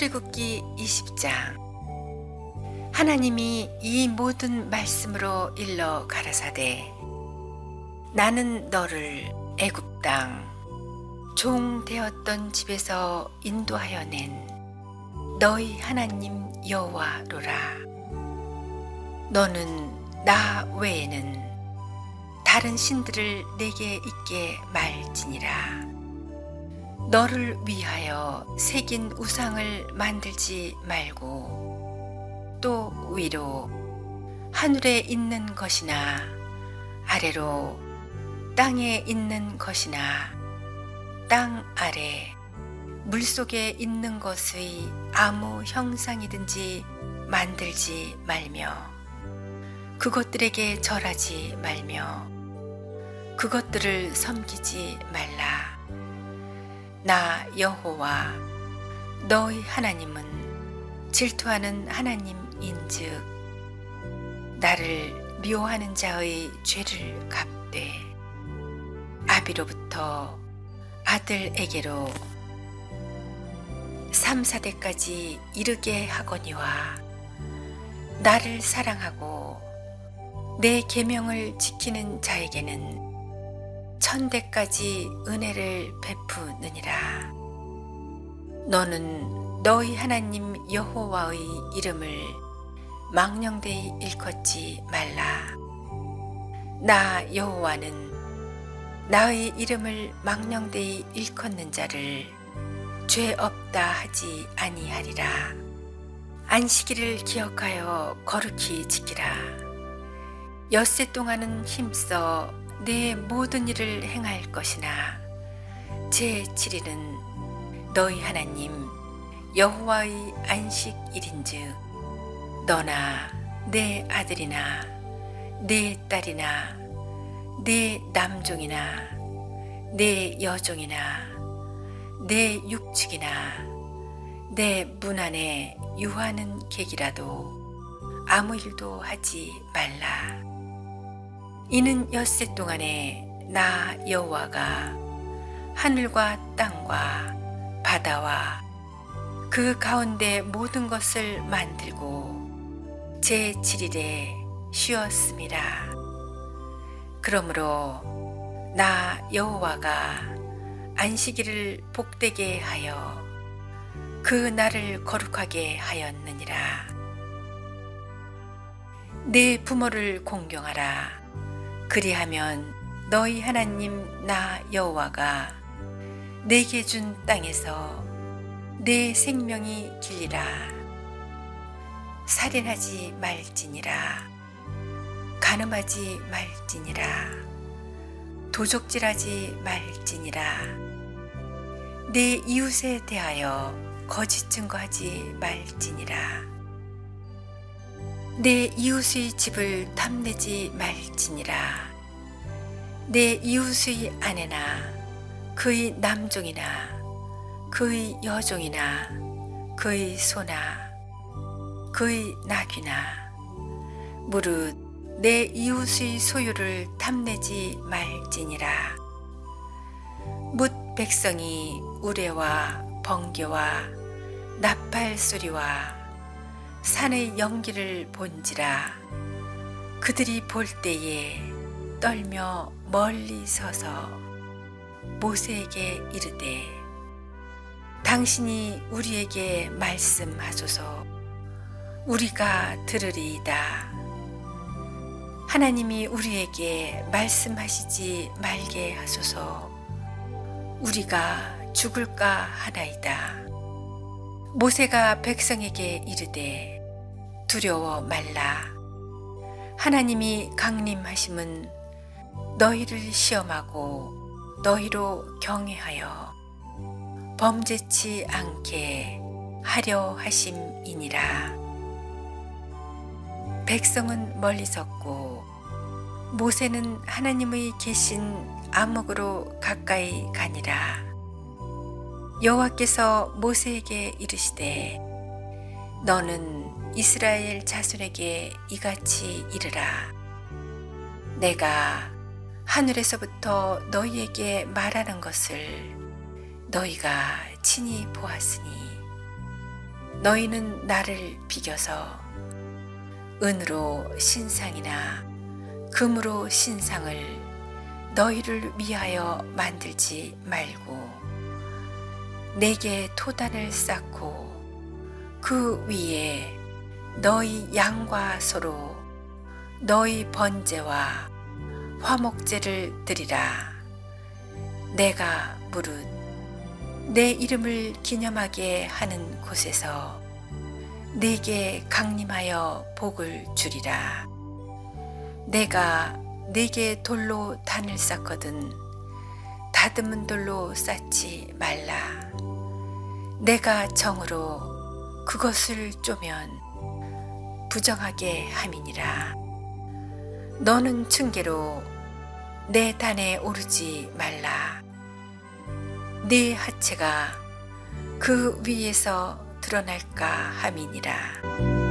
출애굽기 20장. 하나님이 이 모든 말씀으로 일러 가라사대 나는 너를 애굽 땅 종 되었던 집에서 인도하여 낸 너희 하나님 여호와로라. 너는 나 외에는 다른 신들을 내게 있게 말지니라 너를 위하여 새긴 우상을 만들지 말고 또 위로 하늘에 있는 것이나 아래로 땅에 있는 것이나 땅 아래 물 속에 있는 것의 아무 형상이든지 만들지 말며 그것들에게 절하지 말며 그것들을 섬기지 말라. 나 여호와 너희 하나님은 질투하는 하나님인즉 나를 미워하는 자의 죄를 갚되 아비로부터 아들에게로 3, 4대까지 이르게 하거니와 나를 사랑하고 내 계명을 지키는 자에게는 천대까지 은혜를 베푸느니라. 너는 너희 하나님 여호와의 이름을 망령되이 일컫지 말라. 나 여호와는 나의 이름을 망령되이 일컫는 자를 죄 없다 하지 아니하리라. 안식일을 기억하여 거룩히 지키라. 엿새 동안은 힘써 내 모든 일을 행할 것이나 제 7일은 너희 하나님 여호와의 안식일인즉 너나 내 아들이나 내 딸이나 내 남종이나 내 여종이나 내 육축이나 내 문 안에 유하는 객이라도 아무 일도 하지 말라. 이는 엿새 동안에 나 여호와가 하늘과 땅과 바다와 그 가운데 모든 것을 만들고 제 7일에 쉬었음이라. 그러므로 나 여호와가 안식일을 복되게 하여 그 날을 거룩하게 하였느니라. 내 부모를 공경하라. 그리하면 너희 하나님 나 여호와가 내게 준 땅에서 내 생명이 길리라. 살인하지 말지니라. 가늠하지 말지니라. 도적질하지 말지니라. 내 이웃에 대하여 거짓 증거하지 말지니라 내 이웃의 집을 탐내지 말지니라. 내 이웃의 아내나 그의 남종이나 그의 여종이나 그의 소나 그의 나귀나 무릇 내 이웃의 소유를 탐내지 말지니라. 뭇 백성이 우레와 번개와 나팔 소리와 산의 연기를 본지라 그들이 볼 때에 떨며 멀리 서서 모세에게 이르되 당신이 우리에게 말씀하소서. 우리가 들으리이다. 하나님이 우리에게 말씀하시지 말게 하소서. 우리가 죽을까 하나이다 모세가 백성에게 이르되 두려워 말라. 하나님이 강림하심은 너희를 시험하고 너희로 경외하여 범죄치 않게 하려 하심이니라. 백성은 멀리 섰고 모세는 하나님의 계신 암흑으로 가까이 가니라. 여호와께서 모세에게 이르시되 너는 이스라엘 자손에게 이같이 이르라. 내가 하늘에서부터 너희에게 말하는 것을 너희가 친히 보았으니 너희는 나를 비겨서 은으로 신상이나 금으로 신상을 너희를 위하여 만들지 말고 내게 토단을 쌓고 그 위에 너희 양과 소로 너희 번제와 화목제를 드리라. 내가 무릇 내 이름을 기념하게 하는 곳에서 내게 강림하여 복을 주리라. 내가 내게 돌로 단을 쌓거든 다듬은 돌로 쌓지 말라. 내가 정으로 그것을 쪼면 부정하게 함이니라. 너는 층계로 내 단에 오르지 말라. 네 하체가 그 위에서 드러날까 함이니라